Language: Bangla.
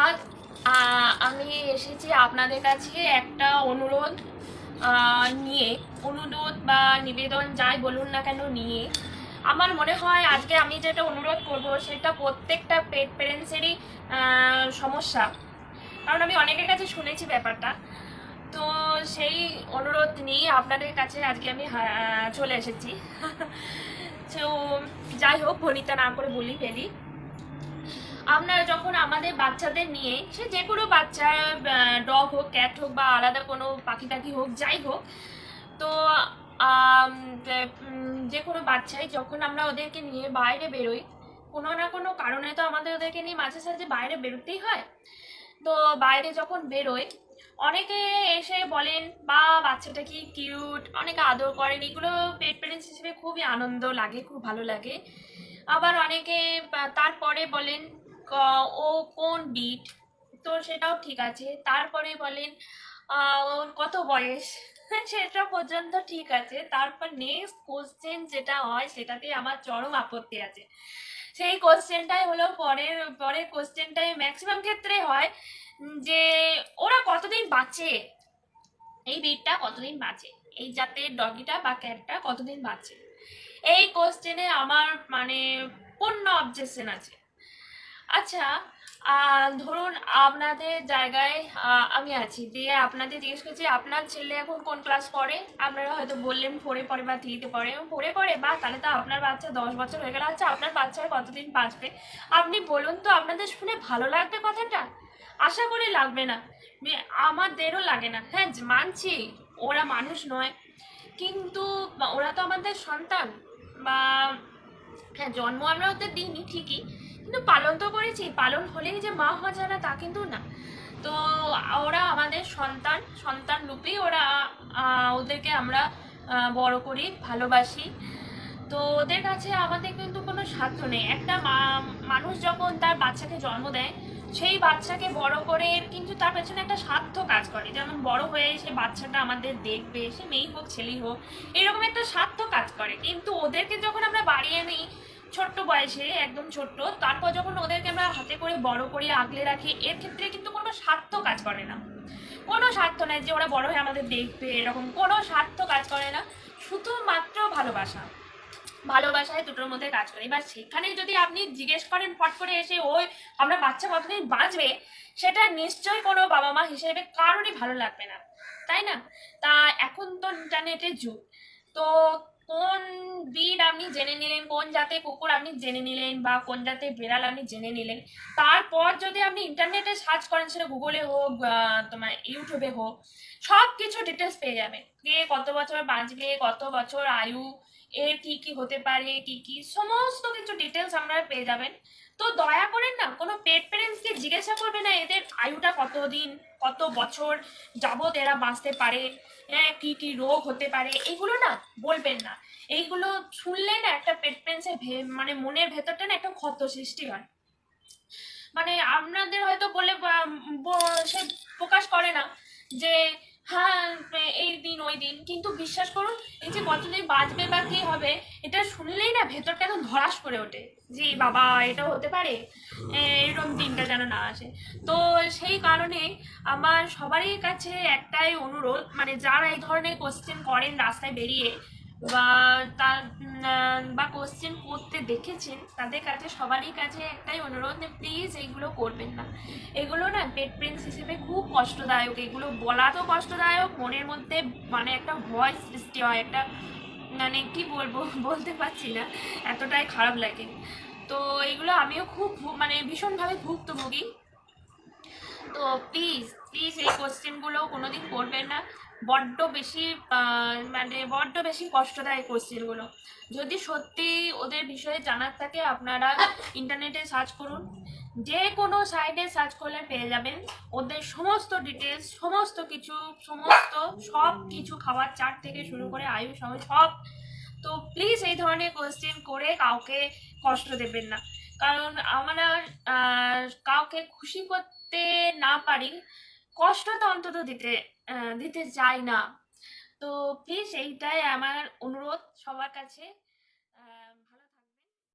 আজ আমি এসেছি আপনাদের কাছে একটা অনুরোধ নিয়ে। অনুরোধ বা নিবেদন যাই বলুন না কেন নিয়ে। আমার মনে হয় আজকে আমি যেটা অনুরোধ করব, সেটা প্রত্যেকটা পেট প্যারেন্টসেরই সমস্যা। কারণ আমি অনেকের কাছে শুনেছি ব্যাপারটা। তো সেই অনুরোধ নিয়ে আপনাদের কাছে আজকে আমি চলে এসেছি। তো যাই হোক, ভনিতা না করে বলি, ফেলি। আপনারা যখন আমাদের বাচ্চাদের নিয়ে, সে যে কোনো বাচ্চা ডগ হোক ক্যাট হোক বা আলাদা কোনো পাখি টাখি হোক, যাই হোক, তো যে- কোনো বাচ্চাই যখন আমরা ওদেরকে নিয়ে বাইরে বেরোই, কোনো না কোনো কারণে তো আমাদের ওদেরকে নিয়ে মাঝে সাঝে বাইরে বেরোতেই হয়। তো বাইরে যখন বেরোয় অনেকে এসে বলেন, বা, বাচ্চাটা কি কিউট অনেকে আদর করেন। এগুলো পেট প্যারেন্টস হিসেবে খুবই আনন্দ লাগে, খুব ভালো লাগে। আবার অনেকে তারপরে বলেন ও কোন বিট তো সেটাও ঠিক আছে। তারপরে বলেন ওর কত বয়স? সেটা পর্যন্ত ঠিক আছে। তারপর নেক্সট কোশ্চেন যেটা হয়, সেটাতে আমার চরম আপত্তি আছে। সেই কোশ্চেনটাই হলো পরের পরের কোশ্চেনটাই ম্যাক্সিমাম ক্ষেত্রে হয় যে, ওরা কতদিন বাঁচে? এই বিটটা কতদিন বাঁচে? এই জাতের ডগিটা বা ক্যাটটা কতদিন বাঁচে? এই কোশ্চেনে আমার মানে পূর্ণ অবজেকশন আছে। আচ্ছা ধরুন আপনাদের জায়গায় আমি আছি, দিয়ে আপনাদের জিজ্ঞেস করছি, আপনার ছেলে এখন কোন ক্লাস পড়ে? আপনারা হয়তো বললেন ফোরে পড়ে বা থ্রিতে পড়ে। ফোরে পড়ে? বা তাহলে তো আপনার বাচ্চা দশ বছর হয়ে গেল। আচ্ছা আপনার বাচ্চার কতদিন বাঁচবে? আপনি বলুন তো আপনাদের শুনে ভালো লাগবে কথাটা? আশা করি লাগবে না। আমাদেরও লাগে না। হ্যাঁ মানছি, ওরা মানুষ নয়। কিন্তু ওরা তো আমাদের সন্তান। বা হ্যাঁ জন্ম আমরা ওদের দিইনি, ঠিকই। কিন্তু পালন তো করেছি, পালন হলেই যে মা হওয়া না তা কিন্তু না। তো ওরা আমাদের সন্তান সন্তান রূপেই ওরা ওদেরকে আমরা বড় করি, ভালোবাসি। তো ওদের কাছে আমাদের কিন্তু কোনো স্বার্থ নেই। একটা মানুষ যখন তার বাচ্চাকে জন্ম দেয়, সেই বাচ্চাকে বড় করে কিন্তু তার পেছনে একটা স্বার্থ কাজ করে। যেমন বড় হয়ে সে বাচ্চাটা আমাদের দেখবে, সে মেয়ে হোক ছেলেই হোক, এরকম একটা স্বার্থ কাজ করে। কিন্তু ওদেরকে যখন আমরা বাড়িয়ে নিই ছোট্ট বয়সে, একদম ছোট্ট, তারপর যখন ওদেরকে আমরা হাতে করে, বড় করে আগলে রাখি, এর ক্ষেত্রে কিন্তু কোনো স্বার্থ কাজ করে না। কোনো স্বার্থ নেই যে ওরা বড় হয়ে আমাদের দেখবে, এরকম কোনো স্বার্থ কাজ করে না। শুধুমাত্র ভালোবাসা। ভালোবাসায় দুটোর মধ্যে কাজ করে। এবার সেখানে যদি আপনি জিজ্ঞেস করেন, ফট করে এসে, ওই, আমরা বাচ্চা কতদিন বাঁচবে? সেটা নিশ্চয়ই কোনো বাবা মা হিসেবে কারোরই ভালো লাগবে না। তাই না? তা এখন তো ইন্টারনেটের যুগ। তো কোন ব্রিড আপনি জেনে নিলেন? কোন জাতের কুকুর আপনি জেনে নিলেন? বা কোন জাতের বিড়াল আপনি জেনে নিলেন? তারপর যদি আপনি ইন্টারনেটে সার্চ করেন, সেটা গুগলে হোক তোমার ইউটিউবে হোক সব কিছু ডিটেলস পেয়ে যাবেন। কে কত বছর বাঁচবে, কত বছর আয়ু, এর কি কি হতে পারে, কি কি, সমস্ত কিছু ডিটেলস আমরা পেয়ে যাবেন। তো দয়া করে না জিজ্ঞাসা করবে না এদের আয়ুটা কতদিন, কত বছর যাবত এরা বাঁচতে পারে হ্যাঁ কি কি রোগ হতে পারে, এগুলো না বলবেন না। এইগুলো শুনলে না একটা পেট প্যারেন্টসের মানে মনের ভেতরটা না একটা ক্ষত সৃষ্টি হয়। মানে আপনাদের হয়তো বলে সে প্রকাশ করে না যে হ্যাঁ এই দিন, ওই দিন। কিন্তু বিশ্বাস করুন এই যে কতদিন বাঁচবে বা কি হবে, এটা শুনলেই না ভেতরটা একদম ধরাস করে ওঠে। যে বাবা এটা হতে পারে এরকম দিনটা যেন না আসে। তো সেই কারণে আমার সবারই কাছে একটাই অনুরোধ মানে যারা এই ধরনের কোশ্চেন করেন রাস্তায় বেরিয়ে, বা তার বা কোশ্চেন করতে দেখেছেন, তাদের কাছে সবারই কাছে একটাই অনুরোধ প্লিজ এইগুলো করবেন না। না পেট প্রিন্স হিসেবে খুব কষ্টদায়ক। এগুলো বলা তো কষ্টদায়ক, মনের মধ্যে মানে একটা ভয় সৃষ্টি হয়, একটা মানে কি বলব, বলতে পারছি না, এতটাই খারাপ লাগে। তো এগুলো আমিও খুব মানে ভীষণভাবে ভুক্তভোগী। তো প্লিজ প্লিজ এই কোশ্চেনগুলো কোনোদিন করবেন না। বড্ড বেশি মানে বড্ড বেশি কষ্টদায়ক কোশ্চেনগুলো যদি সত্যি ওদের বিষয়ে জানার থাকে, আপনারা ইন্টারনেটে সার্চ করুন। যে কোনো সাইটে সার্চ করলে পেয়ে যাবেন। ওদের সমস্ত ডিটেলস সমস্ত কিছু, সমস্ত সব কিছু খাবার চার্ট থেকে শুরু করে আয়ু সহ সব। তো প্লিজ এই ধরনের কোয়েশ্চেন করে কাউকে কষ্ট দেবেন না। কারণ আমরা কাউকে খুশি করতে না পারি, কষ্ট তো অন্তত দিতে দিতে চাই না। তো প্লিজ এইটাই আমার অনুরোধ সবার কাছে।